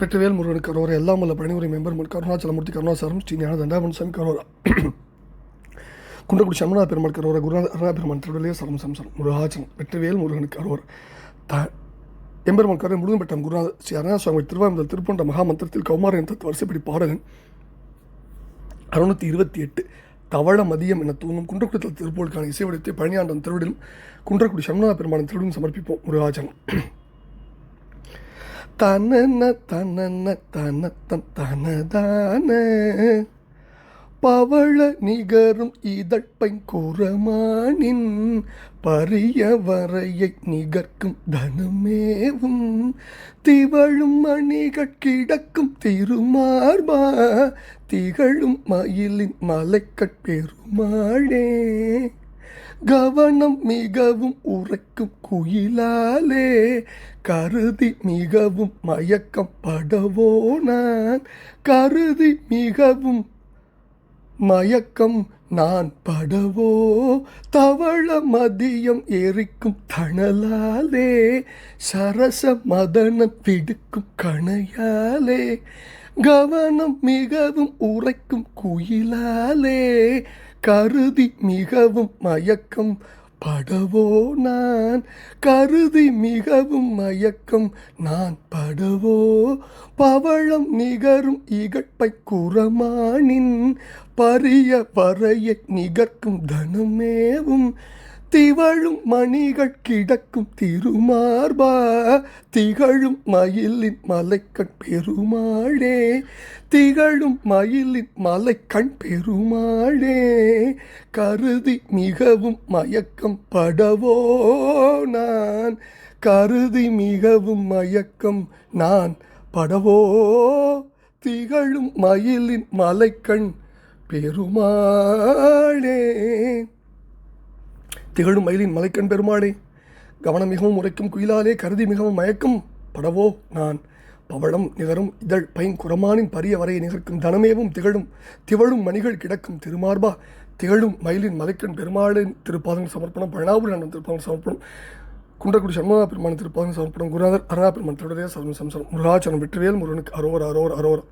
வெற்றிவேல் முருகன் கரோரா எல்லாம் வல்ல பழனிமுறை மெம்பர் கருணாச்சலமூர்த்தி கருணாசாரம் ஸ்ரீ ஞான தண்டாபன் சாமி கரோரா. குன்றக்குடி சமணா பெருமாள் கரோரா குருநாத பெருமான் திருவிழைய சரம் சம்சரம். முருகாச்சன் வெற்றிவேல் முருகன் அரோரா த எம்பெருமான் கரை முருகன்பட்டம் குருநாத ஸ்ரீ அருணா சுவாமி திருவாயுதல் திருப்பொண்ட மகாமந்திரத்தில் கௌமாரன் தத்து வரிசைப்படி பாடகன் அறுநூத்தி இருபத்தி எட்டு தவள மதியம் என தூங்கும் குன்றக்குடத்தில் திருப்போலுக்கான இசை வடிவத்தை பழனியாண்டன் திருவிடிலும் குன்றக்குடி சமணா பெருமானின் திருவிடும் சமர்ப்பிப்போம். முருகாச்சனம் தனன தனன தனத்தன் தனதான. பவள நிகரும் இதழ்ப்பை குரமானின் பரிய வரையை நிகர்க்கும் தனமேவும். திவழும் மணிகள் கிடக்கும் திருமார்பா திகழும் மயிலின் மலைக்கட் பெருமாளே. கவனம் மிகவும் உரைக்கும் குயிலாலே கருதி மிகவும் மயக்கம் படவோ நான்? கருதி மிகவும் மயக்கம் நான் படவோ? தவள மதியம் எரிக்கும் தணலாலே சரச மதனம் விடுக்கும் கணையாலே கவனம் மிகவும் உரைக்கும் குயிலாலே கருதி மிகவும் மயக்கம் படவோ நான் கருதி மிகவும் மயக்கம். நான் படவோ பவழம் நிகரும் இகழ்ப்பை குரமானின். பரிய பறையை நிகர்க்கும் தனமேவும் திவழும் மணிகள் கிடக்கும் திருமார்பா திகழும் மயிலின் மலைக்கண் பெருமாளே திகழும் மயிலின் மலைக்கண் பெருமாளே கருதி மிகவும் மயக்கம் படவோ நான் கருதி மிகவும் மயக்கம் நான் படவோ திகழும் மயிலின் மலைக்கண் பெருமாளே. திகழும் மயிலின் மலைக்கண் பெருமாளே கவனம் மிகவும் உரைக்கும் குயிலாலே கருதி மிகவும் மயக்கம் படவோ நான். பவளம் நிகரும் இதழ் பைன் குரமானின் பரிய வரையை நிகர்க்கும் தனமேவும் திகழும் திவழும் மணிகள் கிடக்கும் திருமார்பா திகழும் மயிலின் மலைக்கண் பெருமாளின் திருப்பாதங்கள் சமர்ப்பணம் பழனாபுரி அண்ணன் திருப்பாதங்கள் சமர்ப்பணம் குன்றக்குடி சண்முகா பெருமான திருப்பாதங்கள் சமர்ப்பணம் குருநாதர் அருணா பெருமான் திருடைய சமசம் முருகாச்சரம் வெற்றிவேல் முருகனுக்கு அரோர் அரோர் அரோர்.